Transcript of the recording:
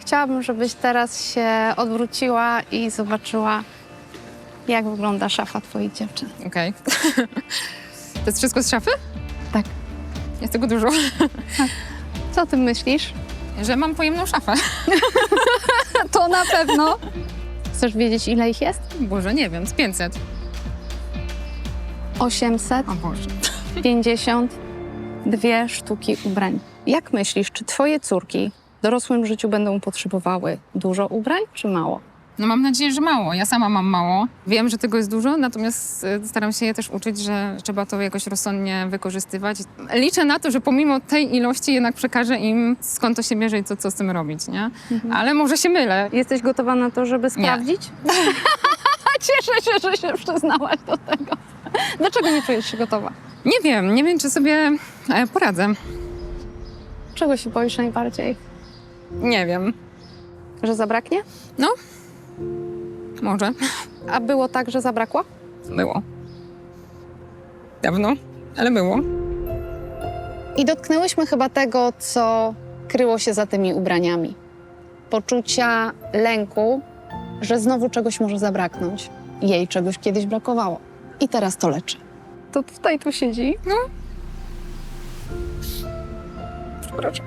Chciałabym, żebyś teraz się odwróciła i zobaczyła, jak wygląda szafa twoich dziewczyn. Okej. to jest wszystko z szafy? Tak. Jest tego dużo. Co ty myślisz? Że mam pojemną szafę. To na pewno. Chcesz wiedzieć, ile ich jest? Boże, nie wiem, z 500. 852 O Boże. sztuki ubrań. Jak myślisz, czy twoje córki dorosłym życiu będą potrzebowały dużo ubrań, czy mało? No mam nadzieję, że mało. Ja sama mam mało. Wiem, że tego jest dużo, natomiast e, staram się je też uczyć, że trzeba to jakoś rozsądnie wykorzystywać. Liczę na to, że pomimo tej ilości jednak przekażę im, skąd to się bierze i co, co z tym robić, nie? Ale może się mylę. Jesteś gotowa na to, żeby sprawdzić? Cieszę się, że się przyznałaś do tego. Dlaczego nie czujesz się gotowa? Nie wiem, nie wiem, czy sobie e, poradzę. Czego się boisz najbardziej? Nie wiem. Że zabraknie? Może. A było tak, że zabrakło? Było. Dawno, ale było. I dotknęłyśmy chyba tego, co kryło się za tymi ubraniami. Poczucia lęku, że znowu czegoś może zabraknąć. Jej czegoś kiedyś brakowało. I teraz to leczy. To tutaj tu siedzi. Przepraszam.